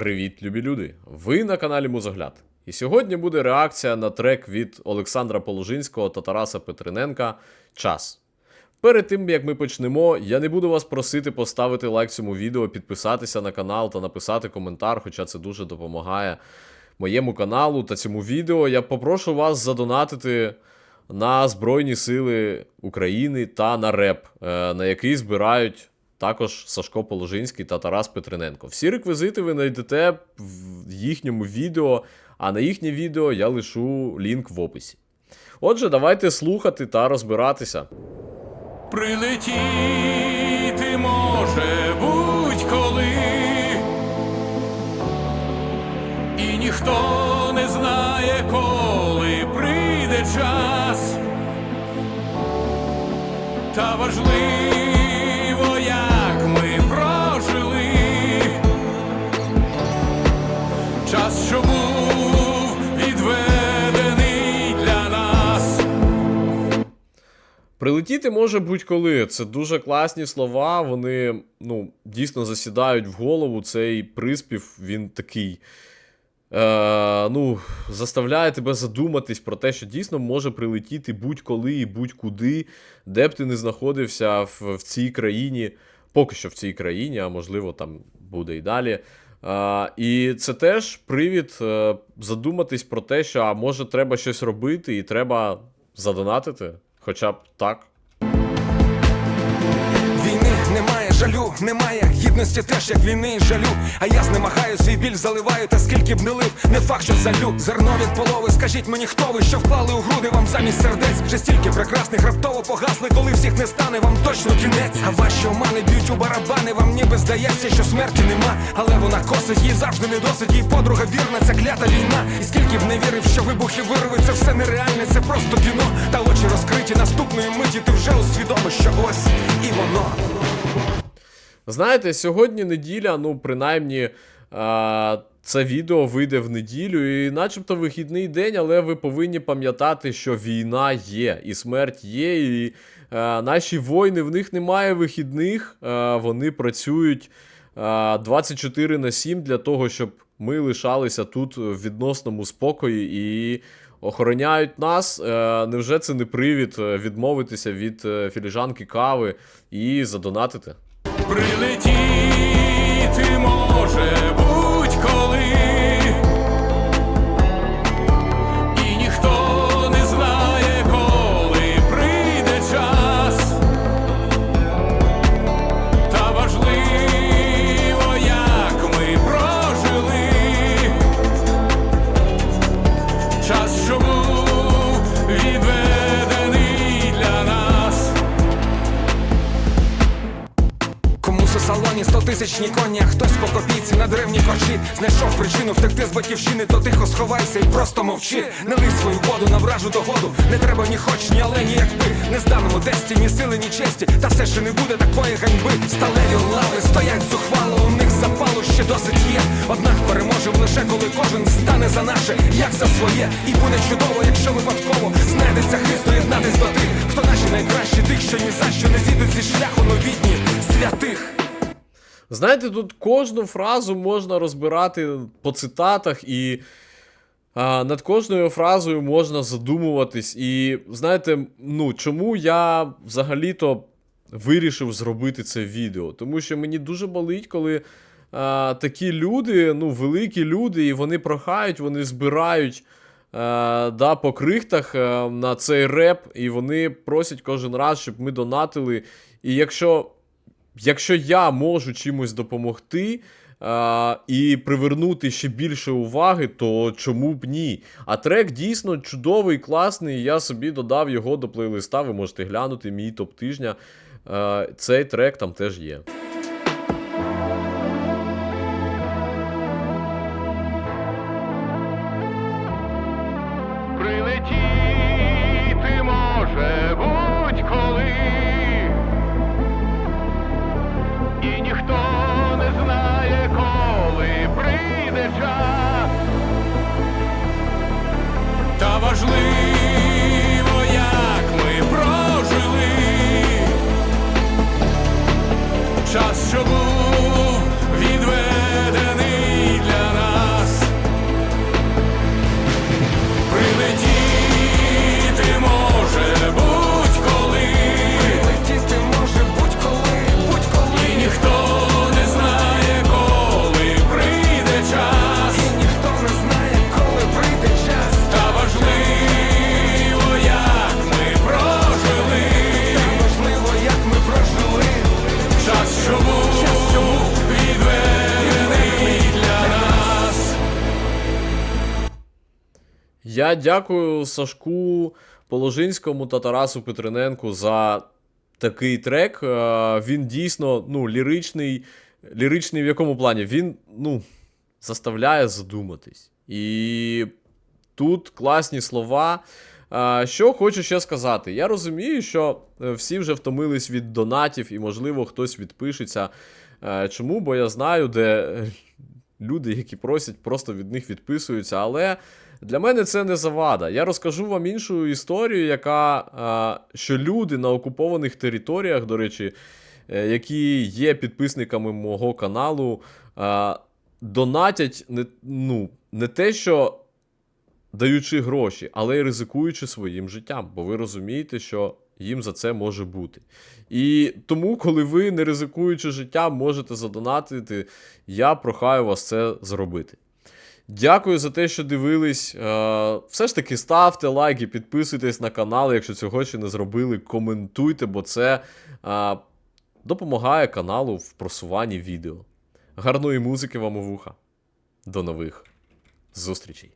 Привіт, любі люди! Ви на каналі Музогляд. І сьогодні буде реакція на трек від Олександра Положинського та Тараса Петриненка Час. Перед тим як ми почнемо, я не буду вас просити поставити лайк цьому відео, підписатися на канал та написати коментар, хоча це дуже допомагає моєму каналу та цьому відео. Я попрошу вас задонатити на Збройні Сили України та на РЕП, е, на який збирають також Сашко Положинський та Тарас Петриненко. Всі реквізити ви знайдете в їхньому відео, а на їхнє відео я лишу лінк в описі. Отже, давайте слухати та розбиратися. Прилетіти може будь-коли, і ніхто не знає, коли прийде час, та важливо, Прилетіти може будь-коли. Це дуже класні слова. Вони ну, дійсно засідають в голову. Цей приспів, він такий. Е, ну, заставляє тебе задуматись про те, що дійсно може прилетіти будь-коли і будь-куди, де б ти не знаходився в, в цій країні, поки що в цій країні, а можливо там буде і далі. Е, і це теж привід е, задуматись про те, що а може треба щось робити, і треба задонатити. Хоча б так. Немає гідності теж як війни і жалю. А я знемагаю свій біль заливаю, та скільки б не лив, не факт, що залю. Зерно від полови, скажіть мені, хто ви, що вклали у груди вам замість сердець. Вже стільки прекрасних раптово погасли, коли всіх не стане, вам точно кінець. А ваші омани б'ють у барабани, вам ніби здається, що смерті нема. Але вона косить, їй завжди не досить, їй подруга вірна, ця клята війна. І скільки б не вірив, що вибухи вирви, це все нереальне, це просто кіно. Та очі розкриті наступної миті, ти вже усвідомиш, що ось і воно. Знаєте, сьогодні неділя, ну, принаймні, а, це відео вийде в неділю, і начебто вихідний день, але ви повинні пам'ятати, що війна є, і смерть є, і а, наші воїни, в них немає вихідних, а, вони працюють а, 24 на 7 для того, щоб ми лишалися тут в відносному спокої і. Охороняють нас. Е, невже це не привід е, відмовитися від е, філіжанки кави і задонатити? Прилетіти може Салоні стотисячні коні, а хтось по копійці на древній корчі Знайшов причину втекти з батьківщини, то тихо сховайся і просто мовчи. Не лий свою воду на вражу догоду. Не треба ні хоч, ні але, ні якби. Не зданому тесті, ні сили, ні честі. Та все ще не буде такої ганьби. Сталеві лави стоять зухвало, у них запалу ще досить є. Однак переможем лише коли кожен стане за наше, як за своє. І буде чудово, якщо випадково знайдеться хист доєднатись до тих, хто наші найкращі, тих, що ні за що не зійдуть зі шляху. Знаєте, тут кожну фразу можна розбирати по цитатах, і а, над кожною фразою можна задумуватись. І знаєте, ну чому я взагалі-то вирішив зробити це відео? Тому що мені дуже болить, коли а, такі люди, ну, великі люди, і вони прохають, вони збирають. Да, по крихтах е, на цей реп, і вони просять кожен раз, щоб ми донатили. І якщо якщо я можу чимось допомогти і привернути ще більше уваги, то чому б ні? А трек дійсно чудовий, класний. Я собі додав його до плейлиста. Ви можете глянути мій топ тижня. Цей трек там теж є. Прийде Я дякую Сашку Положинському та Тарасу Петрененку за такий трек. Е, Він дійсно ну, ліричний. Ліричний в якому плані? Він ну, заставляє задуматись. І тут класні слова. Що хочу ще сказати. Я розумію, що е, всі вже втомились від донатів, і, можливо, хтось відпишеться. Е, Чому? Бо я знаю, де е, люди, які просять, просто від них відписуються. Але для мене це не завада. Я розкажу вам іншу історію, яка що люди на окупованих територіях, до речі, е, які є підписниками мого каналу, донатять не, ну, не те, що даючи гроші, але й ризикуючи своїм життям, бо ви розумієте, що їм за це може бути. І тому, коли ви, не ризикуючи життям, можете задонатити, я прохаю вас це зробити. Дякую за те, що дивились. Е, Все ж таки ставте лайки, підписуйтесь на канал, якщо цього ще не зробили. Коментуйте, бо це е, допомагає каналу в просуванні відео. Гарної музики вам у вуха. До нових зустрічей!